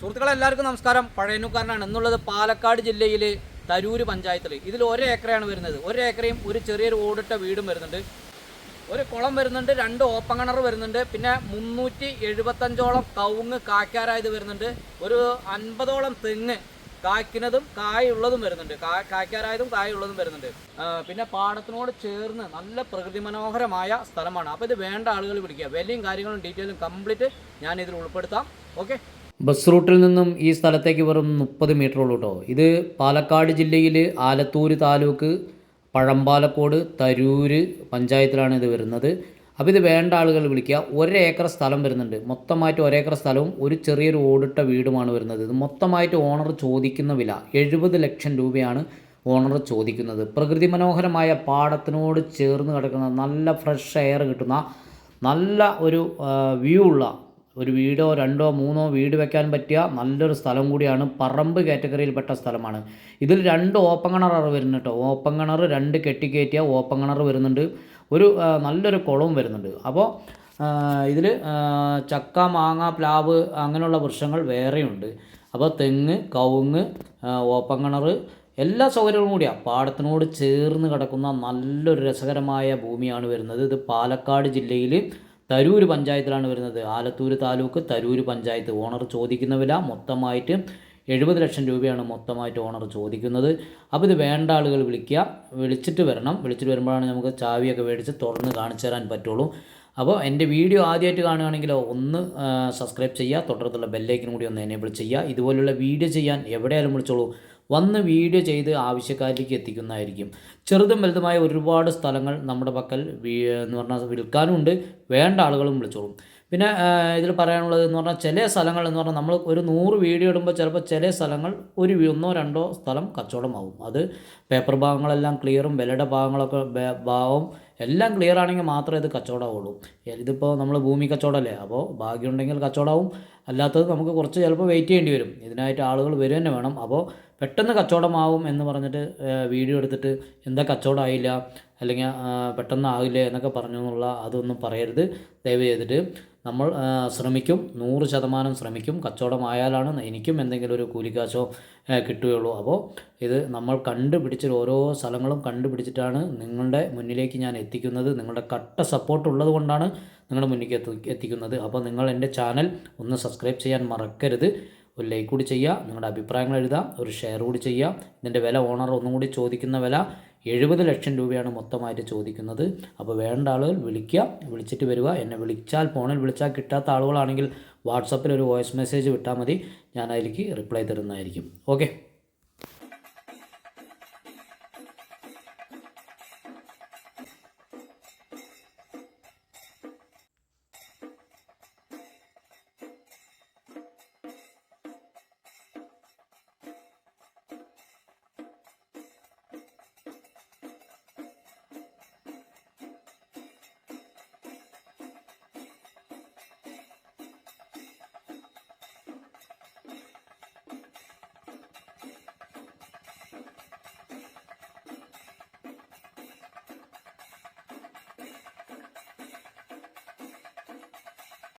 സുഹൃത്തുക്കളെ എല്ലാവർക്കും നമസ്കാരം. പഴയനുക്കാരനാണ് എന്നുള്ളത് പാലക്കാട് ജില്ലയിലെ തരൂര് പഞ്ചായത്തിൽ ഇതിൽ ഒരു ഏക്കറയാണ് വരുന്നത്. ഒരു ഏക്കറയും ഒരു ചെറിയൊരു ഓടിട്ട വീടും വരുന്നുണ്ട്. ഒരു കുളം വരുന്നുണ്ട് രണ്ട് ഓപ്പൺ കിണർ വരുന്നുണ്ട് പിന്നെ മുന്നൂറ്റി എഴുപത്തഞ്ചോളം കവുങ്ങ് കായ്ക്കാരായത് വരുന്നുണ്ട്. ഒരു അൻപതോളം തെങ്ങ് കായ്ക്കുന്നതും കായുള്ളതും വരുന്നുണ്ട്. കായ്ക്കാരായതും കായുള്ളതും വരുന്നുണ്ട്. പിന്നെ പാടത്തിനോട് ചേർന്ന് നല്ല പ്രകൃതി മനോഹരമായ സ്ഥലമാണ്. അപ്പോൾ ഇത് വേണ്ട ആളുകൾ വിളിക്കുക വിലയും കാര്യങ്ങളും ഡീറ്റെയിലും കംപ്ലീറ്റ് ഞാൻ ഇതിൽ ഉൾപ്പെടുത്താം. ഓക്കെ ബസ് റൂട്ടിൽ നിന്നും ഈ സ്ഥലത്തേക്ക് വെറും മുപ്പത് മീറ്റർ ഉള്ളൂ കേട്ടോ ഇത് പാലക്കാട് ജില്ലയിൽ ആലത്തൂർ താലൂക്ക് പഴമ്പാലക്കോട് തരൂര് പഞ്ചായത്തിലാണ് ഇത് വരുന്നത്. അപ്പോൾ ഇത് വേണ്ട ആളുകൾ വിളിക്കുക. ഒരേക്കർ സ്ഥലം വരുന്നുണ്ട്. മൊത്തമായിട്ട് ഒരേക്കർ സ്ഥലവും ഒരു ചെറിയൊരു ഓടിട്ട വീടുമാണ് വരുന്നത്. ഇത് മൊത്തമായിട്ട് ഓണർ ചോദിക്കുന്ന വില എഴുപത് ലക്ഷം രൂപയാണ് ഓണർ ചോദിക്കുന്നത്. പ്രകൃതി മനോഹരമായ പാടത്തിനോട് ചേർന്ന് കിടക്കുന്ന നല്ല ഫ്രഷ് എയർ കിട്ടുന്ന നല്ല ഒരു വ്യൂ ഉള്ള ഒരു വീടോ രണ്ടോ മൂന്നോ വീട് വെക്കാൻ പറ്റിയ നല്ലൊരു സ്ഥലം കൂടിയാണ് പറമ്പ് കാറ്റഗറിയിൽപ്പെട്ട സ്ഥലമാണ്. ഇതിൽ രണ്ട് ഓപ്പൺ കിണറാണ് വരുന്നത് കേട്ടോ. ഓപ്പൺ കിണർ രണ്ട് കെട്ടിക്കയറ്റിയ ഓപ്പൺ കിണർ വരുന്നുണ്ട്. ഒരു നല്ലൊരു കുളവും വരുന്നുണ്ട്. അപ്പോൾ ഇതിൽ ചക്ക മാങ്ങ പ്ലാവ് അങ്ങനെയുള്ള വൃക്ഷങ്ങൾ വേറെയുണ്ട്. അപ്പോൾ തെങ്ങ് കവുങ്ങ് ഓപ്പൺ കിണർ എല്ലാ സൗകര്യങ്ങളും കൂടിയാണ് പാടത്തിനോട് ചേർന്ന് കിടക്കുന്ന നല്ലൊരു രസകരമായ ഭൂമിയാണ് വരുന്നത്. ഇത് പാലക്കാട് ജില്ലയിൽ തരൂര് പഞ്ചായത്തിലാണ് വരുന്നത്. ആലത്തൂർ താലൂക്ക് തരൂർ പഞ്ചായത്ത്. ഓണർ ചോദിക്കുന്ന വില മൊത്തമായിട്ട് എഴുപത് ലക്ഷം രൂപയാണ് മൊത്തമായിട്ട് ഓണർ ചോദിക്കുന്നത്. അപ്പോൾ ഇത് വേണ്ട ആളുകൾ വിളിക്കുക. വിളിച്ചിട്ട് വരണം. വിളിച്ചിട്ട് വരുമ്പോഴാണ് നമുക്ക് ചാവിയൊക്കെ മേടിച്ച് തുറന്ന് കാണിച്ചു തരാൻ പറ്റുള്ളൂ. അപ്പോൾ എന്റെ വീഡിയോ ആദ്യമായിട്ട് കാണുകയാണെങ്കിലോ ഒന്ന് സബ്സ്ക്രൈബ് ചെയ്യുക തൊട്ടടുത്തുള്ള ബെല്ലൈക്കനും കൂടി ഒന്ന് എനേബിൾ ചെയ്യുക. ഇതുപോലുള്ള വീഡിയോ ചെയ്യാൻ എവിടെയാലും വിളിച്ചോളൂ. വന്ന് വീഡിയോ ചെയ്ത് ആവശ്യക്കാരിലേക്ക് എത്തിക്കുന്നതായിരിക്കും. ചെറുതും വലുതുമായ ഒരുപാട് സ്ഥലങ്ങൾ നമ്മുടെ പക്കൽ എന്ന് പറഞ്ഞാൽ വിൽക്കാനുണ്ട്. വേണ്ട ആളുകളും വിളിച്ചോളും. പിന്നെ ഇതിൽ പറയാനുള്ളത് എന്ന് പറഞ്ഞാൽ ചില സ്ഥലങ്ങൾ എന്ന് പറഞ്ഞാൽ നമ്മൾ ഒരു നൂറ് വീഡിയോ ഇടുമ്പോൾ ചിലപ്പോൾ ചില സ്ഥലങ്ങൾ ഒരു ഒന്നോ രണ്ടോ സ്ഥലം കച്ചവടമാവും. അത് പേപ്പർ ഭാഗങ്ങളെല്ലാം ക്ലിയറും വിലയുടെ ഭാഗങ്ങളൊക്കെ ഭാവം എല്ലാം ക്ലിയർ ആണെങ്കിൽ മാത്രമേ ഇത് കച്ചവടമാവുള്ളൂ. ഇതിപ്പോൾ നമ്മൾ ഭൂമി കച്ചവടമല്ലേ? അപ്പോൾ ഭാഗ്യമുണ്ടെങ്കിൽ കച്ചവടമാവും. അല്ലാത്തത് നമുക്ക് കുറച്ച് ചിലപ്പോൾ വെയിറ്റ് ചെയ്യേണ്ടി വരും. ഇതിനായിട്ട് ആളുകൾ വരിക തന്നെ വേണം. അപ്പോൾ പെട്ടെന്ന് കച്ചവടമാവും എന്ന് പറഞ്ഞിട്ട് വീഡിയോ എടുത്തിട്ട് എന്താ കച്ചവടമായില്ല അല്ലെങ്കിൽ പെട്ടെന്ന് ആകില്ലേ എന്നൊക്കെ പറഞ്ഞു എന്നുള്ള അതൊന്നും പറയരുത്. ദയവ് ചെയ്തിട്ട് നമ്മൾ ശ്രമിക്കും. നൂറ് ശതമാനം ശ്രമിക്കും. കച്ചവടമായാലാണ് എനിക്കും എന്തെങ്കിലും ഒരു കൂലിക്കാശോ കിട്ടുകയുള്ളൂ. അപ്പോൾ ഇത് നമ്മൾ കണ്ടുപിടിച്ചൊരു ഓരോ സ്ഥലങ്ങളും കണ്ടുപിടിച്ചിട്ടാണ് നിങ്ങളുടെ മുന്നിലേക്ക് ഞാൻ എത്തിക്കുന്നത്. നിങ്ങളുടെ കട്ട സപ്പോർട്ട് ഉള്ളത് കൊണ്ടാണ് നിങ്ങളുടെ മുന്നിലേക്ക് എത്തി എത്തിക്കുന്നത്. അപ്പോൾ നിങ്ങൾ എന്റെ ചാനൽ ഒന്ന് സബ്സ്ക്രൈബ് ചെയ്യാൻ മറക്കരുത്. ഒരു ലൈക്ക് കൂടി ചെയ്യുക നിങ്ങളുടെ അഭിപ്രായങ്ങൾ എഴുതാം ഒരു ഷെയർ കൂടി ചെയ്യുക. ഇതിന്റെ വില ഓണർ ഒന്നും കൂടി ചോദിക്കുന്ന വില എഴുപത് ലക്ഷം രൂപയാണ് മൊത്തമായിട്ട് ചോദിക്കുന്നത്. അപ്പോൾ വേണ്ട ആളുകൾ വിളിക്കുക വിളിച്ചിട്ട് വരിക. എന്നെ വിളിച്ചാൽ ഫോണിൽ വിളിച്ചാൽ കിട്ടാത്ത ആളുകളാണെങ്കിൽ വാട്സപ്പിൽ ഒരു വോയിസ് മെസ്സേജ് വിട്ടാൽ മതി. ഞാൻ അതിലേക്ക് റിപ്ലൈ തരുന്നതായിരിക്കും. ഓക്കെ